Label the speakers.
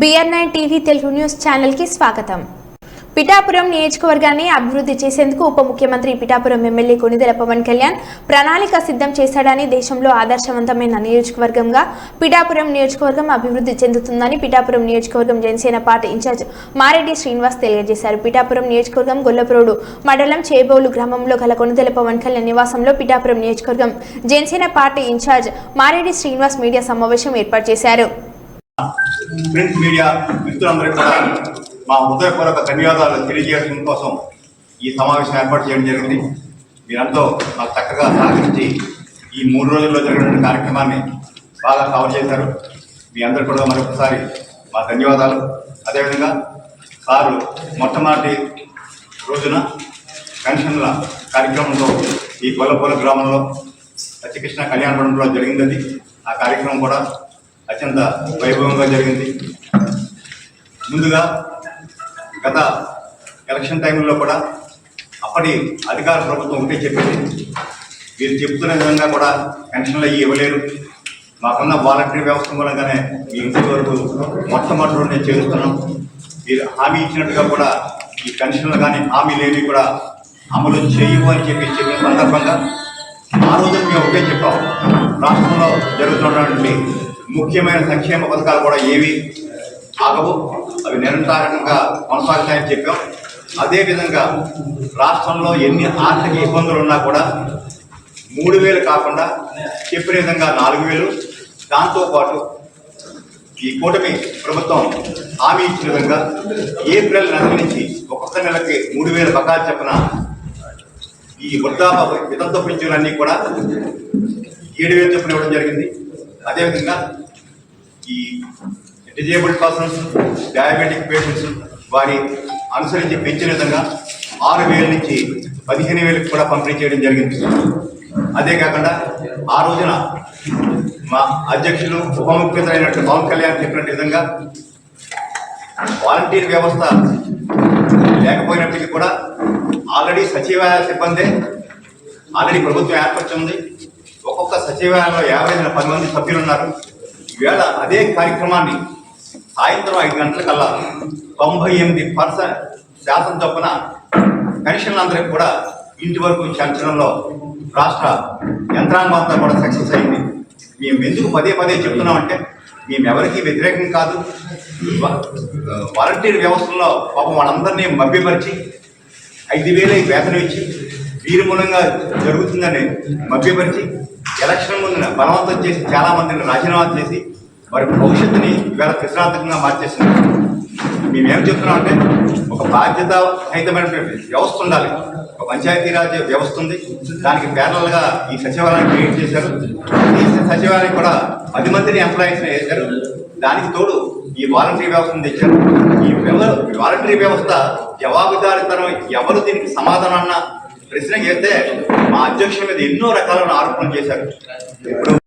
Speaker 1: BR nine TV Telugu news ఛానల్కి స్వాగతం. పిఠాపురం నియోజకవర్గాన్ని అభివృద్ధి చేసేందుకు ఉప ముఖ్యమంత్రి పిఠాపురం ఎమ్మెల్యే కొనిదెల పవన్ కళ్యాణ్ ప్రణాళిక సిద్ధం చేశాడని దేశంలో ఆదర్శవంతమైన నియోజకవర్గంగా పిఠాపురం నియోజకవర్గం అభివృద్ధి చెందుతుందని పిఠాపురం నియోజకవర్గం జనసేన పార్టీ ఇన్ఛార్జ్ మారెడ్డి శ్రీనివాస్ తెలియజేశారు. పిఠాపురం నియోజకవర్గం గొల్లప్రోడు మండలం చేబోలు గ్రామంలో గల కొనిదెల పవన్ కళ్యాణ్ నివాసంలో పిఠాపురం నియోజకవర్గం Janasena party incharge Mareddy Srinivas media సమావేశం ఏర్పాటు చేశారు.
Speaker 2: ప్రింట్ మీడియా మిత్రులందరికీ కూడా మా హృదయపూర్వక ధన్యవాదాలు తెలియజేయడం కోసం ఈ సమావేశం ఏర్పాటు చేయడం జరిగింది. మీరంతా నాకు చక్కగా సహకరించి ఈ మూడు రోజుల్లో జరిగిన కార్యక్రమాన్ని బాగా కవర్ చేశారు. మీ అందరు కూడా మరొకసారి మా ధన్యవాదాలు. అదేవిధంగా సారు మొట్టమొదటి రోజున పెన్షన్ల కార్యక్రమంలో ఈ గొల్లపూల గ్రామంలో సత్యకృష్ణ కళ్యాణపురంలో జరిగింది ఆ కార్యక్రమం కూడా అత్యంత వైభవంగా జరిగింది. ముందుగా గత ఎలక్షన్ టైంలో కూడా అప్పటి అధికార ప్రభుత్వం ఒకటే చెప్పింది. మీరు చెప్తున్న విధంగా కూడా పెన్షన్లు అయ్యి ఇవ్వలేరు. మాకున్న వాలంటీర్ వ్యవస్థ మూలంగానే ఈ ఇంటి వరకు మొట్టమొదటి నేను చేస్తున్నాం మీరు హామీ ఇచ్చినట్టుగా కూడా ఈ పెన్షన్లు కానీ హామీ ఏవి కూడా అమలు చేయవు అని చెప్పి చెప్పిన సందర్భంగా ఆ రోజు మేము ఒకే చెప్పాం. రాష్ట్రంలో జరుగుతున్నటువంటి ముఖ్యమైన సంక్షేమ పథకాలు కూడా ఏవి ఆగవు. అవి నిరంతరంగా కొనసాగుతాయని చెప్పాం. అదేవిధంగా రాష్ట్రంలో ఎన్ని ఆర్థిక ఇబ్బందులు ఉన్నా కూడా మూడు వేలు కాకుండా చెప్పిన విధంగా నాలుగు వేలు. దాంతోపాటు ఈ కూటమి ప్రభుత్వం హామీ ఇచ్చిన విధంగా ఏప్రిల్ నెల నుంచి ఒక్కొక్క నెలకి మూడు వేల బకాలు చెప్పిన ఈ వృద్ధాప వితంత పింఛన్లన్నీ కూడా ఏడు వేలు చెప్పిన ఇవ్వడం జరిగింది. అదేవిధంగా ఈ డిజేబుల్డ్ పర్సన్స్ డయాబెటిక్ పేషెంట్స్ వారి అనుసరించి పెంచిన విధంగా ఆరు వేల నుంచి పదిహేను వేలకు కూడా పంపిణీ చేయడం జరిగింది. అదే కాకుండా ఆ రోజున మా అధ్యక్షులు ఉప ముఖ్యమంత్రి అయినట్టు పవన్ కళ్యాణ్ చెప్పినట్టు విధంగా వాలంటీర్ వ్యవస్థ లేకపోయినప్పటికీ కూడా ఆల్రెడీ సచివాలయ సిబ్బంది ఆల్రెడీ ప్రభుత్వం ఏర్పరిచింది ఒక్కొక్క సచివాలయంలో యాభై పది మంది సభ్యులు ఉన్నారు వేళ అదే కార్యక్రమాన్ని సాయంత్రం ఐదు గంటలకల్లా తొంభై ఎనిమిది పర్సెంట్ శాతం చొప్పున పెన్షన్లందరికీ కూడా ఇంటి వరకు చేర్చడంలో రాష్ట్ర యంత్రాంగం అంతా కూడా సక్సెస్ అయింది. మేము ఎందుకు పదే పదే చెప్తున్నామంటే మేము ఎవరికి వ్యతిరేకం కాదు. వాలంటీర్ వ్యవస్థలో పాపం వాళ్ళందరినీ మభ్యపరిచి ఐదు వేల వేతనం ఇచ్చి వీరి మూలంగా జరుగుతుందని మభ్యపరిచి ఎలక్షన్ ముందున బలవంతం చేసి చాలా మందిని రాజీనామా చేసి వారి భవిష్యత్తుని ఇవాళ విశ్రాంతంగా మార్చేసింది మేమేం చెప్తున్నాం అంటే ఒక బాధ్యత రహితమైనటువంటి వ్యవస్థ ఉండాలి. ఒక పంచాయతీరాజ్ వ్యవస్థ ఉంది. దానికి ప్యారల్ ఈ సచివాలయం క్రియేట్ చేశారు. ఈ సచివాలయం కూడా పది మందిని ఎంప్లాయీస్ వేశారు దానికి తోడు ఈ వాలంటరీ వ్యవస్థను తెచ్చారు. ఈ వాలంటరీ వ్యవస్థ జవాబుదారితనం ఎవరు దీనికి సమాధానం అన్న ప్రశ్న చేస్తే మా అధ్యక్షుల మీద ఎన్నో రకాలైన ఆరోపణలు చేశారు. ఇప్పుడు